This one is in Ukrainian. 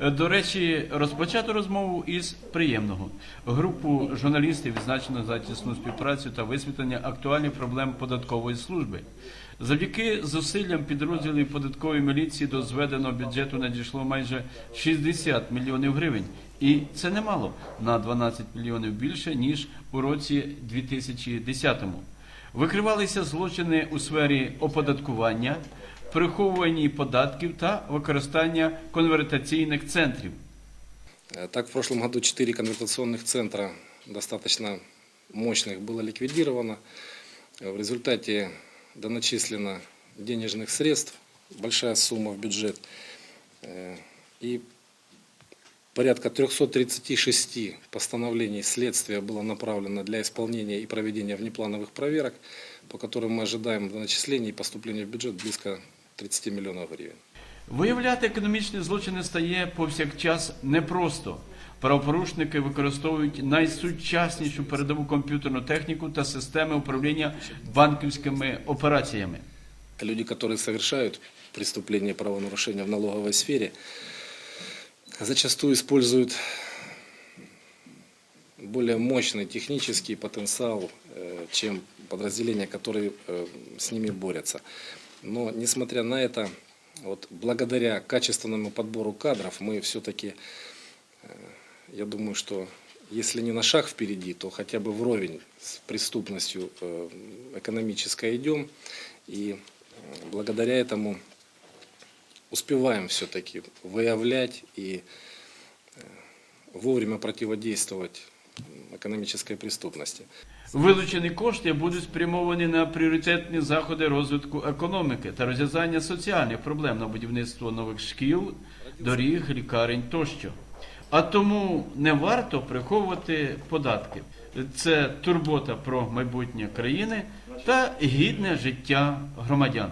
Е, До речі, розпочато розмову із приємного. Групу журналістів відзначено за тісну співпрацю та висвітлення актуальних проблем податкової служби. Завдяки зусиллям підрозділів податкової міліції до зведеного бюджету надійшло майже 60 мільйонів гривень. І це немало на 12 мільйонів більше ніж у році 2010-му. Викривалися злочини у сфері оподаткування, приховування податків та використання конвертаційних центрів. Э, Так, в прошлом году четыре конвертационных центра достаточно мощных было ликвидировано. Э, В результате доначислено денежных средств, большая сумма в бюджет. Э, И порядка 336 постановлений следствия было направлено для исполнения и проведения внеплановых проверок, по которым мы ожидаем доначисления и поступления в бюджет близко 30 миллионов гривен. Виявляти економічні злочини стає повсякчас непросто. Правопорушники використовують найсучаснішу передову комп'ютерну техніку та системи управління банківськими операціями. люди, которые совершают преступления и правонарушения в налоговой сфере, зачастую используют более мощный технический потенциал, э, чем подразделения, которые э, с ними борются. Но, несмотря на это, вот благодаря качественному подбору кадров мы все-таки, я думаю, что если не на шаг впереди, то хотя бы вровень с преступностью э, экономической идем. И э, благодаря этому успеваем все-таки выявлять и э, вовремя противодействовать м, экономической преступности. Вилучені кошти будуть спрямовані на пріоритетні заходи розвитку економіки та розв'язання соціальних проблем на будівництво нових шкіл, доріг, лікарень тощо. А тому не варто приховувати податки. Це турбота про майбутнє країни та гідне життя громадян.